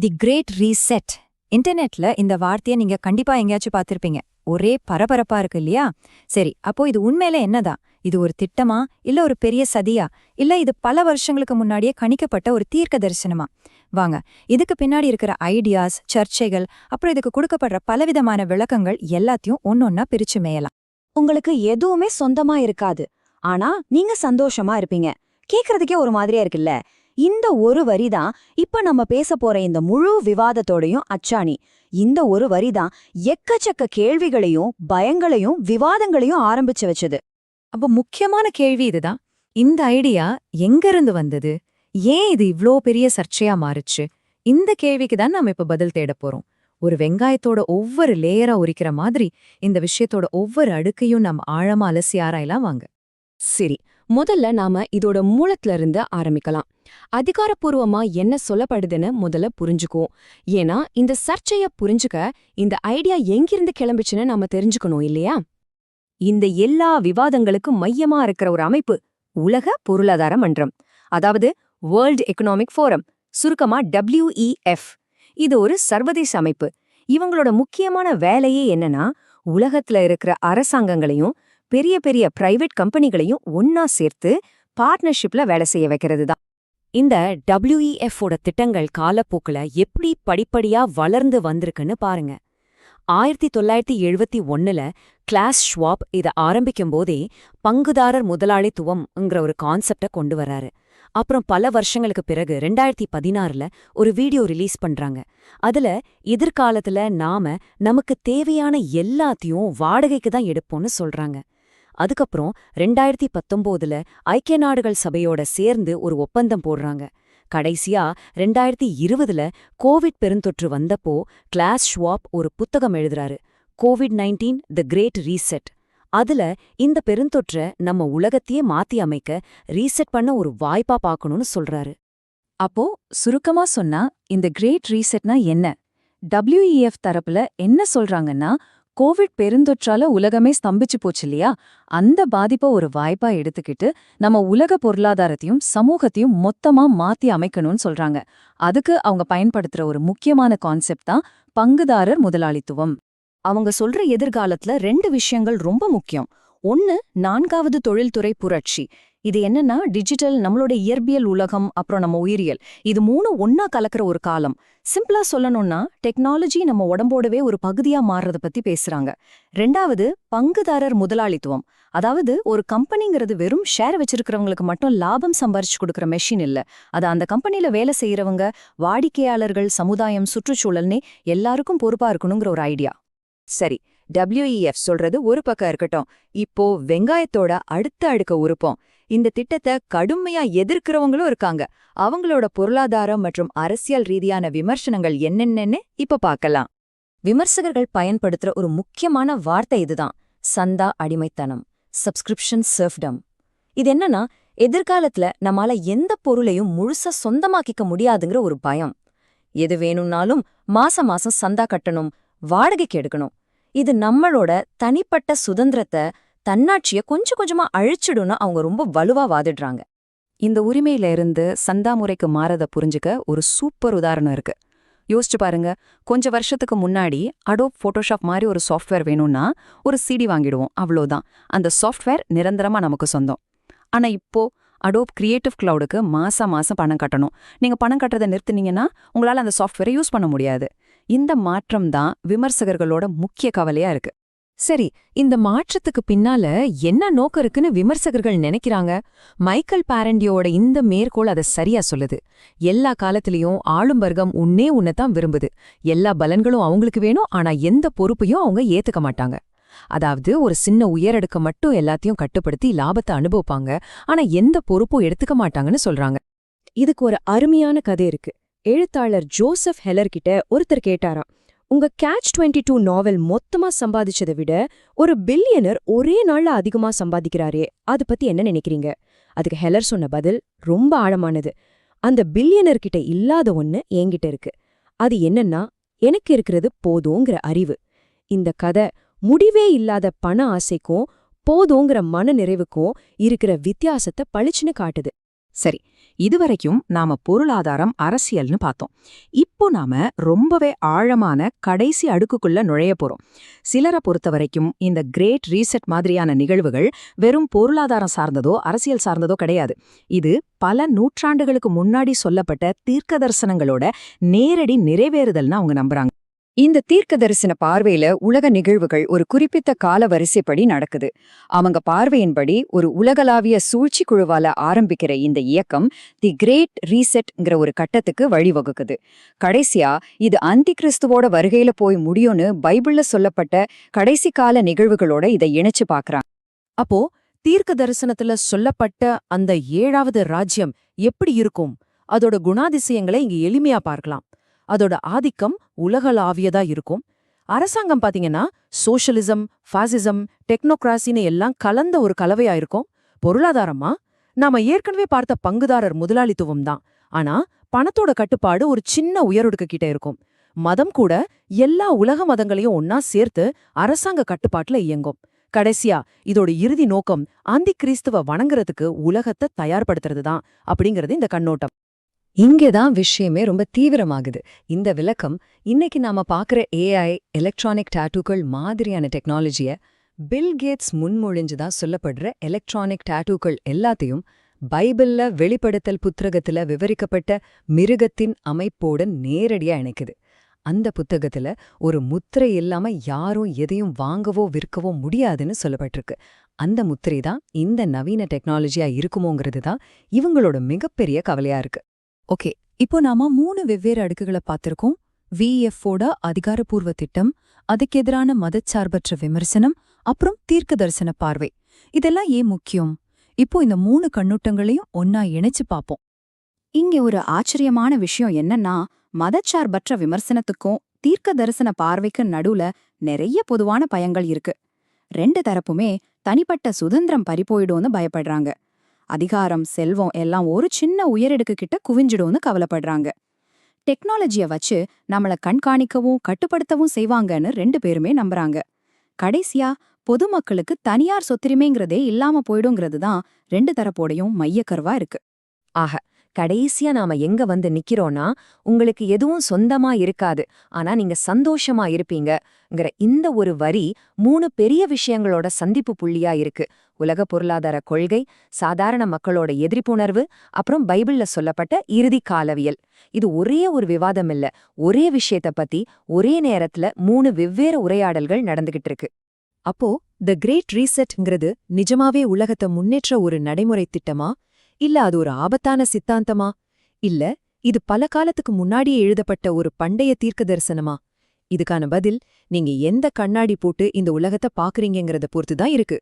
தி great reset இன்டர்நெட்ல இந்த வார்த்தையை நீங்க கண்டிப்பா எங்கேயாச்சும் பார்த்திருப்பீங்க. ஒரே பரபரப்பா இருக்கு இல்லையா? சரி அப்போ இது உண்மையில என்னதான் இது ஒரு திட்டமா? இல்ல ஒரு பெரிய சதியா? இல்ல இது பல வருஷங்களுக்கு முன்னாடியே கணிக்கப்பட்ட ஒரு தீர்க்க தரிசனமா? வாங்க இதுக்கு பின்னாடி இருக்கிற ஐடியாஸ் சர்ச்சைகள் அப்புறம் இதுக்கு கொடுக்கப்படுற பலவிதமான விளக்கங்கள் எல்லாத்தையும் ஒன்னொன்னா பிரிச்சு மேயலாம். உங்களுக்கு எதுவுமே சொந்தமா இருக்காது. ஆனா நீங்க சந்தோஷமா இருப்பீங்க. கேக்குறதுக்கே ஒரு மாதிரியா இருக்குல்ல? இந்த ஒரு வரிதான் இப்ப நம்ம பேச போற இந்த முழு விவாதத்தோடையும் அச்சாணி. இந்த ஒரு வரிதான் எக்கச்சக்க கேள்விகளையும் பயங்களையும் விவாதங்களையும் ஆரம்பிச்சு வச்சது. அப்ப முக்கியமான கேள்வி இதுதான். இந்த ஐடியா எங்கிருந்து வந்தது? ஏன் இது இவ்ளோ பெரிய சர்ச்சையா மாறுச்சு? இந்த கேள்விக்கு தான் நாம இப்ப பதில் தேட போறோம். ஒரு வெங்காயத்தோட ஒவ்வொரு லேயரா உரிக்கிற மாதிரி இந்த விஷயத்தோட ஒவ்வொரு அடுக்கையும் நம்ம ஆழமா அலசி ஆராயலாம் வாங்க. சரி முதல்ல நாம இதோட மூலத்துல இருந்து ஆரம்பிக்கலாம். அதிகாரப்பூர்வமா என்ன சொல்லப்படுதுன்னு முதல்ல புரிஞ்சுக்குவோம். ஏன்னா இந்த சர்ச்சைய புரிஞ்சுக்க இந்த ஐடியா எங்கிருந்து கிளம்பிச்சுன்னு நாம தெரிஞ்சுக்கணும் இல்லையா? இந்த எல்லா விவாதங்களுக்கும் மையமா இருக்கிற ஒரு அமைப்பு உலக பொருளாதார மன்றம். அதாவது வேர்ல்ட் எக்கனாமிக் ஃபோரம் சுருக்கமா டபிள்யூஇஎஃப் இது ஒரு சர்வதேச அமைப்பு. இவங்களோட முக்கியமான வேலையே என்னன்னா உலகத்துல இருக்கிற அரசாங்கங்களையும் பெரிய பெரிய பிரைவேட் கம்பெனிகளையும் ஒன்னா சேர்த்து பார்ட்னர்ஷிப்ல வேலை செய்ய வைக்கிறது தான் இந்த டபிள்யூஇஎஃப்ஓட ஓட திட்டங்கள் காலப்போக்குல எப்படி படிப்படியா வளர்ந்து வந்திருக்குன்னு பாருங்க. ஆயிரத்தி தொள்ளாயிரத்தி எழுபத்தி ஒன்னுல கிளாஸ் ஷ்வாப் இத ஆரம்பிக்கும் போதே பங்குதாரர் முதலாளித்துவம்ங்கிற ஒரு கான்செப்ட கொண்டு வராரு. அப்புறம் பல வருஷங்களுக்கு பிறகு ரெண்டாயிரத்தி பதினாறுல ஒரு வீடியோ ரிலீஸ் பண்றாங்க. அதுல எதிர்காலத்துல நாம நமக்கு தேவையான எல்லாத்தையும் வாடகைக்கு தான் எடுப்போம்னு சொல்றாங்க. அதுக்கப்புறம் ரெண்டாயிரத்தி பத்தொம்போதுல ஐக்கிய நாடுகள் சபையோட சேர்ந்து ஒரு ஒப்பந்தம் போடுறாங்க. கடைசியா ரெண்டாயிரத்தி இருபதுல கோவிட் பெருந்தொற்று வந்தப்போ கிளாஸ் ஷுவாப் ஒரு புத்தகம் எழுதுறாரு. COVID nineteen the great reset. அதுல இந்த பெருந்தொற்ற நம்ம உலகத்தையே மாத்தி அமைக்க ரீசெட் பண்ண ஒரு வாய்ப்பா பார்க்கணும்னு சொல்றாரு. அப்போ சுருக்கமா சொன்னா இந்த கிரேட் ரீசெட்னா என்ன? டபிள்யூஇஎஃப் தரப்புல என்ன சொல்றாங்கன்னா கோவிட் பெருந்தொற்றால உலகமே ஸ்தம்பிச்சு போச்சு இல்லையா அந்த பாதிப்பை ஒரு வாய்ப்பா எடுத்துக்கிட்டு நம்ம உலக பொருளாதாரத்தையும் சமூகத்தையும் மொத்தமா மாத்தி அமைக்கணும்னு சொல்றாங்க. அதுக்கு அவங்க பயன்படுத்துற ஒரு முக்கியமான கான்செப்ட் தான் பங்குதாரர் முதலாளித்துவம். அவங்க சொல்ற எதிர்காலத்துல ரெண்டு விஷயங்கள் ரொம்ப முக்கியம். ஒன்னு நான்காவது தொழில்துறை புரட்சி. இது என்னன்னா டிஜிட்டல் நம்மளோட இயற்பியல் உலகம் அப்புறம் நம்ம உயிரியல். இது மூணு ஒன்னா கலக்கிற ஒரு காலம். சிம்பிளா சொல்லணும்னா டெக்னாலஜி நம்ம உடம்போடவே ஒரு பகுதியா மாறுறத பத்தி பேசுறாங்க. ரெண்டாவது பங்குதாரர் முதலாளித்துவம். அதாவது ஒரு கம்பெனிங்கிறது வெறும் ஷேர் வச்சிருக்கிறவங்களுக்கு மட்டும் லாபம் சம்பாரிச்சு கொடுக்கற மெஷின் இல்ல. அது அந்த கம்பெனில வேலை செய்யறவங்க வாடிக்கையாளர்கள் சமுதாயம் சுற்றுச்சூழல்னே எல்லாருக்கும் பொறுப்பா இருக்கணுங்கிற ஒரு ஐடியா சரி டபிள்யூஇஎஃப் சொல்றது ஒரு பக்கம் இருக்கட்டும். இப்போ வெங்காயத்தோட அடுத்த அடுக்க உருப்போம் இந்த திட்டத்தை கடுமையா எதிர்க்கிறவங்களும் இருக்காங்க. அவங்களோட பொருளாதாரம் மற்றும் அரசியல் ரீதியான விமர்சனங்கள் என்னென்னன்னு இப்ப பார்க்கலாம். விமர்சகர்கள் பயன்படுத்துற ஒரு முக்கியமான வார்த்தை இதுதான். சந்தா அடிமைத்தனம். சப்ஸ்கிரிப்ஷன் சர்ஃப்டம் இது என்னன்னா எதிர்காலத்துல நம்மால எந்த பொருளையும் முழுசா சொந்தமாக்கிக்க முடியாதுங்கிற ஒரு பயம். எது வேணும்னாலும் மாசம் மாசம் சந்தா கட்டணும் வாடகைக்கு எடுக்கணும். இது நம்மளோட தனிப்பட்ட சுதந்திரத்தை தன்னாட்சிய கொஞ்சம் கொஞ்சமா அழிச்சிடும்னு அவங்க ரொம்ப வலுவா வாதிடுறாங்க. இந்த உரிமையில இருந்து சந்தா முறைக்கு மாறத புரிஞ்சுக்க ஒரு சூப்பர் உதாரணம் இருக்கு. யோசிச்சு பாருங்க கொஞ்ச வருஷத்துக்கு முன்னாடி அடோப் ஃபோட்டோஷாப் மாதிரி ஒரு சாஃப்ட்வேர் வேணும்னா ஒரு சிடி வாங்கிடுவோம் அவ்வளோதான் அந்த சாஃப்ட்வேர் நிரந்தரமா நமக்கு சொந்தம். ஆனா இப்போ அடோப் கிரியேட்டிவ் கிளவுடுக்கு மாசா மாசம் பணம் கட்டணும். நீங்க பணம் கட்டுறதை நிறுத்துனீங்கன்னா உங்களால அந்த சாஃப்ட்வேரை யூஸ் பண்ண முடியாது. இந்த மாற்றம் தான் விமர்சகர்களோட முக்கிய கவலையா இருக்கு. சரி இந்த மாற்றத்துக்கு பின்னால என்ன நோக்கம் இருக்குன்னு விமர்சகர்கள் நினைக்கிறாங்க? மைக்கேல் பாரண்டியோட இந்த மேற்கோள் அதை சரியா சொல்லுது. எல்லா காலத்திலையும் ஆளும் வர்க்கம் உன்னே உன்னதான் விரும்புது. எல்லா பலன்களும் அவங்களுக்கு வேணும் ஆனா எந்த பொறுப்பையும் அவங்க ஏத்துக்க மாட்டாங்க. அதாவது ஒரு சின்ன உயரடுக்க மட்டும் எல்லாத்தையும் கட்டுப்படுத்தி லாபத்தை அனுபவிப்பாங்க ஆனா எந்த பொறுப்பும் எடுத்துக்க மாட்டாங்கன்னு சொல்றாங்க. இதுக்கு ஒரு அருமையான கதை இருக்கு. எழுத்தாளர் ஜோசப் ஹெலர் கிட்ட ஒருத்தர் கேட்டாராம் உங்க கேட்ச் டுவெண்ட்டி டூ நாவல் மொத்தமா சம்பாதிச்சதை விட ஒரு பில்லியனர் ஒரே நாள்ல அதிகமா சம்பாதிக்கிறாரே அது பத்தி என்ன நினைக்கிறீங்க? அதுக்கு ஹெலர் சொன்ன பதில் ரொம்ப ஆழமானது. அந்த பில்லியனர்கிட்ட இல்லாத ஒண்ணு என்கிட்ட இருக்கு. அது என்னன்னா எனக்கு இருக்கிறது போதுங்கிற அறிவு. இந்த கதை முடிவே இல்லாத பண ஆசைக்கும் போதுங்கிற மன நிறைவுக்கும் இருக்கிற வித்தியாசத்தை பளிச்சுன்னு காட்டுது. சரி இதுவரைக்கும் நாம பொருளாதாரம் அரசியல்னு பார்த்தோம். இப்போ நாம ரொம்பவே ஆழமான கடைசி அடுக்குக்குள்ள நுழைய போறோம். சிலரை பொறுத்த வரைக்கும் இந்த கிரேட் ரீசெட் மாதிரியான நிகழ்வுகள் வெறும் பொருளாதாரம் சார்ந்ததோ அரசியல் சார்ந்ததோ கிடையாது. இது பல நூற்றாண்டுகளுக்கு முன்னாடி சொல்லப்பட்ட தீர்க்க தரிசனங்களோட நேரடி நிறைவேறுதல்னு அவங்க நம்புறாங்க. இந்த தீர்க்க தரிசன பார்வையில உலக நிகழ்வுகள் ஒரு குறிப்பிட்ட கால வரிசைப்படி நடக்குது. அவங்க பார்வையின்படி ஒரு உலகளாவிய சூழ்ச்சி குழுவால ஆரம்பிக்கிற இந்த இயக்கம் தி கிரேட் ரீசெட்ங்கிற ஒரு கட்டத்துக்கு வழிவகுக்குது. கடைசியா இது அந்தி கிறிஸ்துவோட வருகையில போய் முடியும்னு பைபிள்ல சொல்லப்பட்ட கடைசி கால நிகழ்வுகளோட இதை இணைச்சு பாக்குறாங்க. அப்போ தீர்க்க தரிசனத்துல சொல்லப்பட்ட அந்த ஏழாவது ராஜ்யம் எப்படி இருக்கும்? அதோட குணாதிசயங்களை இங்க எளிமையா பார்க்கலாம். அதோட ஆதிக்கம் உலகளாவியதா இருக்கும். அரசாங்கம் பாத்தீங்கன்னா சோஷலிசம் ஃபாசிசம் டெக்னோக்ராசின்னு எல்லாம் கலந்த ஒரு கலவையா இருக்கும். பொருளாதாரமா? நாம ஏற்கனவே பார்த்த பங்குதாரர் முதலாளித்துவம் தான். ஆனா பணத்தோட கட்டுப்பாடு ஒரு சின்ன உயரொடுக்கு கிட்ட இருக்கும். மதம் கூட எல்லா உலக மதங்களையும் ஒன்னா சேர்த்து அரசாங்க கட்டுப்பாட்டுல இயங்கும். கடைசியா இதோட இறுதி நோக்கம் ஆந்தி கிறிஸ்துவ வணங்குறதுக்கு உலகத்தை தயார்படுத்துறது தான் அப்படிங்கிறது இந்த கண்ணோட்டம். இங்கேதான் விஷயமே ரொம்ப தீவிரமாகுது. இந்த விளக்கம் இன்னைக்கு நாம பார்க்குற ஏஐ எலக்ட்ரானிக் டாட்டூக்கள் மாதிரியான டெக்னாலஜிய பில் கேட்ஸ் முன்மொழிஞ்சுதான் சொல்லப்படுற எலக்ட்ரானிக் டாட்டூக்கள் எல்லாத்தையும் பைபிள்ல வெளிப்படுத்தல் புத்தகத்துல விவரிக்கப்பட்ட மிருகத்தின் அமைப்போட நேரடியா இணைக்குது. அந்த புத்தகத்துல ஒரு முத்திரை இல்லாம யாரும் எதையும் வாங்கவோ விற்கவோ முடியாதுன்னு சொல்லப்பட்டிருக்கு. அந்த முத்திரை தான் இந்த நவீன டெக்னாலஜியா இருக்குமோங்கிறது தான் இவங்களோட மிகப்பெரிய கவலையா இருக்கு. ஓகே. இப்போ நாம மூணு வெவ்வேறு அடுக்குகளை பார்த்திருக்கோம். விஎஃப்ஓட அதிகாரப்பூர்வ திட்டம் அதுக்கெதிரான மதச்சார்பற்ற விமர்சனம் அப்புறம் தீர்க்க தரிசன பார்வை. இதெல்லாம் ஏன் முக்கியம்? இப்போ இந்த மூணு கண்ணோட்டங்களையும் ஒன்னா இணைச்சு பாப்போம் இங்க ஒரு ஆச்சரியமான விஷயம் என்னன்னா மதச்சார்பற்ற விமர்சனத்துக்கும் தீர்க்க தரிசன பார்வைக்கு நடுவுல நிறைய பொதுவான பயங்கள் இருக்கு. ரெண்டு தரப்புமே தனிப்பட்ட சுதந்திரம் பறிபோயிடும்னு பயப்படுறாங்க. அதிகாரம் செல்வம் எல்லாம் ஒரு சின்ன உயரடுக்கு கிட்ட குவிஞ்சிடும்னு கவலைப்படுறாங்க. டெக்னாலஜிய வச்சு நம்மள கண்காணிக்கவும் கட்டுப்படுத்தவும் செய்வாங்கன்னு ரெண்டு பேருமே நம்புறாங்க. கடைசியா பொதுமக்களுக்கு தனியார் சொத்துரிமைங்கிறதே இல்லாம போயிடுங்கிறது தான் ரெண்டு தரப்போடையும் மையக்கருவா இருக்கு. கடைசியா நாம எங்க வந்து நிக்கிறோம்னா உங்களுக்கு எதுவும் சொந்தமா இருக்காது ஆனா நீங்க சந்தோஷமா இருப்பீங்கங்கிற இந்த ஒரு வரி மூணு பெரிய விஷயங்களோட சந்திப்பு புள்ளியா இருக்கு. உலக பொருளாதார கொள்கை சாதாரண மக்களோட எதிர்ப்புணர்வு அப்புறம் பைபிள்ல சொல்லப்பட்ட இறுதி காலவியல். இது ஒரே ஒரு விவாதம் இல்ல ஒரே விஷயத்த பத்தி ஒரே நேரத்துல மூணு வெவ்வேறு உரையாடல்கள் நடந்துகிட்டு இருக்கு. அப்போ த கிரேட் ரீசெட்ங்கிறது நிஜமாவே உலகத்தை முன்னேற்ற ஒரு நடைமுறை திட்டமா? இல்ல அது ஒரு ஆபத்தான சித்தாந்தமா? இல்ல இது பல காலத்துக்கு முன்னாடியே எழுதப்பட்ட ஒரு பண்டைய தீர்க்க தரிசனமா? இதுக்கான பதில் நீங்க எந்த கண்ணாடி போட்டு இந்த உலகத்தை பாக்குறீங்கங்கறத பொறுத்து தான் இருக்கு.